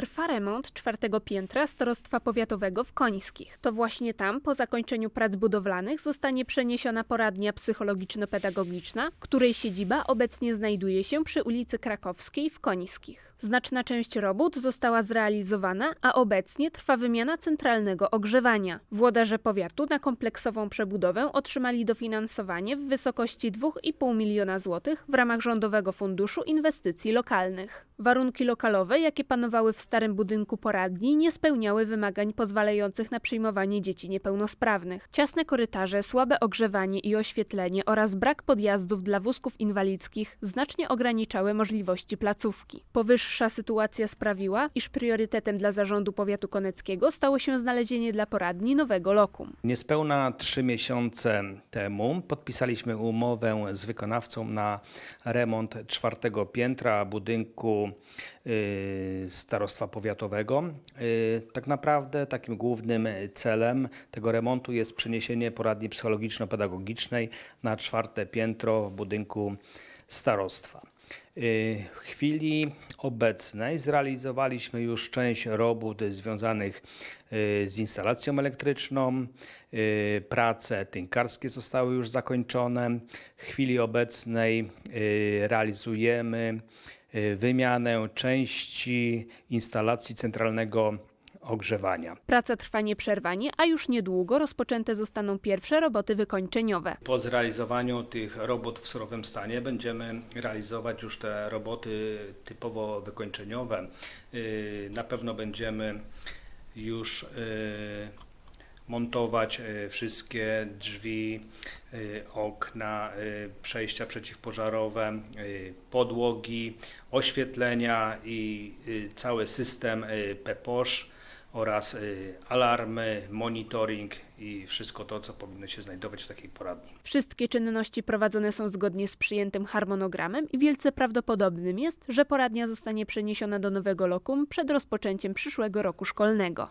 Trwa remont czwartego piętra Starostwa Powiatowego w Końskich. To właśnie tam, po zakończeniu prac budowlanych, zostanie przeniesiona poradnia psychologiczno-pedagogiczna, której siedziba obecnie znajduje się przy ulicy Krakowskiej w Końskich. Znaczna część robót została zrealizowana, a obecnie trwa wymiana centralnego ogrzewania. Włodarze powiatu na kompleksową przebudowę otrzymali dofinansowanie w wysokości 2,5 miliona złotych w ramach Rządowego Funduszu Inwestycji Lokalnych. Warunki lokalowe, jakie panowały w starym budynku poradni, nie spełniały wymagań pozwalających na przyjmowanie dzieci niepełnosprawnych. Ciasne korytarze, słabe ogrzewanie i oświetlenie oraz brak podjazdów dla wózków inwalidzkich znacznie ograniczały możliwości placówki. Powyższa sytuacja sprawiła, iż priorytetem dla zarządu powiatu koneckiego stało się znalezienie dla poradni nowego lokum. Niespełna trzy miesiące temu podpisaliśmy umowę z wykonawcą na remont czwartego piętra budynku y, Starostwa Powiatowego. Y, Tak naprawdę takim głównym celem tego remontu jest przeniesienie poradni psychologiczno-pedagogicznej na czwarte piętro w budynku starostwa. Y, W chwili obecnej zrealizowaliśmy już część robót związanych y, z instalacją elektryczną. Prace tynkarskie zostały już zakończone. W chwili obecnej realizujemy wymianę części instalacji centralnego ogrzewania. Praca trwa nieprzerwanie, a już niedługo rozpoczęte zostaną pierwsze roboty wykończeniowe. Po zrealizowaniu tych robót w surowym stanie będziemy realizować już te roboty typowo wykończeniowe. Yy, Na pewno będziemy już yy, montować yy, wszystkie drzwi, yy, okna, yy, przejścia przeciwpożarowe, podłogi, oświetlenia i cały system PEPOSZ oraz alarmy, monitoring i wszystko to, co powinno się znajdować w takiej poradni. Wszystkie czynności prowadzone są zgodnie z przyjętym harmonogramem i wielce prawdopodobnym jest, że poradnia zostanie przeniesiona do nowego lokum przed rozpoczęciem przyszłego roku szkolnego.